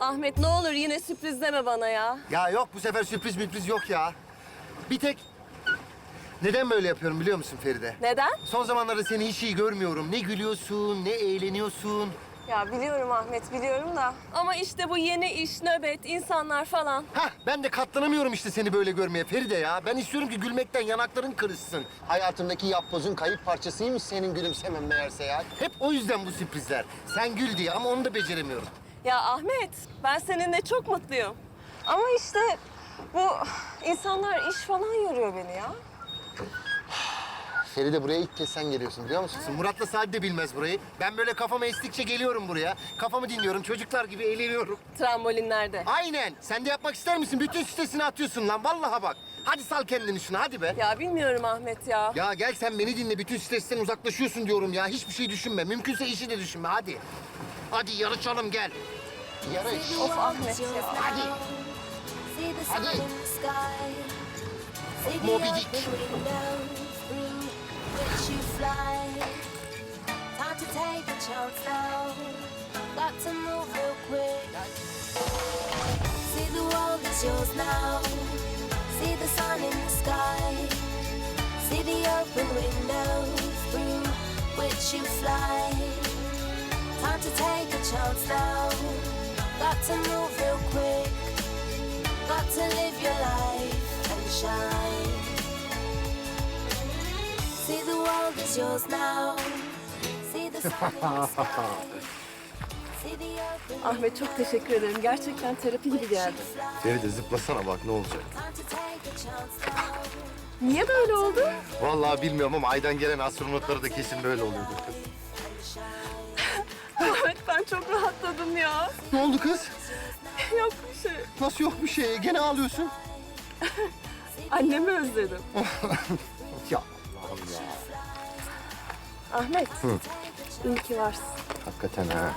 Ahmet ne olur yine sürpriz deme bana ya. Ya yok bu sefer sürpriz sürpriz yok ya. Bir tek... Neden böyle yapıyorum biliyor musun Feride? Neden? Son zamanlarda seni hiç iyi görmüyorum. Ne gülüyorsun, ne eğleniyorsun. Ya biliyorum Ahmet biliyorum da. Ama işte bu yeni iş, nöbet, insanlar falan. Hah ben de katlanamıyorum işte seni böyle görmeye Feride ya. Ben istiyorum ki gülmekten yanakların kırışsın. Hayatımdaki yapbozun kayıp parçasıymış senin gülümsemen meğerse ya. Hep o yüzden bu sürprizler. Sen gül diye ama onu da beceremiyorum. Ya Ahmet ben seninle çok mutluyum. Ama işte bu insanlar iş falan yoruyor beni ya. Feride buraya ilk kez sen geliyorsun biliyor musun? Murat'la Sadi de bilmez burayı. Ben böyle kafama estikçe geliyorum buraya. Kafamı dinliyorum, çocuklar gibi eğleniyorum. Trambolinlerde. Aynen. Sen de yapmak ister misin? Bütün sitesini atıyorsun lan. Vallahi bak. Hadi sal kendini şuna hadi be. Ya bilmiyorum Ahmet ya. Ya gel sen beni dinle. Bütün stresten uzaklaşıyorsun diyorum ya. Hiçbir şey düşünme. Mümkünse işi de düşünme. Hadi. Hadi yarışalım gel. Yarış. Of Ahmet ya. Hadi. See the sun Hadi. in the sky. See the Moby Dick. windows through which you fly. Time to take a chance now. Got to move real quick. See the world is yours now. See the sun in the sky. See the open windows through which you fly. Time to take a chance now. Got to move real quick. Got to live your life and shine. See the world is yours now. See the sun in the sky. See the open Ahmet çok teşekkür ederim. Gerçekten terapi gibi geldi. Feride zıplasana bak ne olacak. time to take a chance now. Niye böyle oldu? Vallahi bilmiyorum ama aydan gelen astronotları da kesin böyle oluyordur kız. Ben çok rahatladım ya. Ne oldu kız? Yok bir şey. Nasıl yok bir şey? Gene ağlıyorsun. Annemi özledim. Ya Allah'ım ya. Ahmet. İyi ki varsın. Hakikaten ha.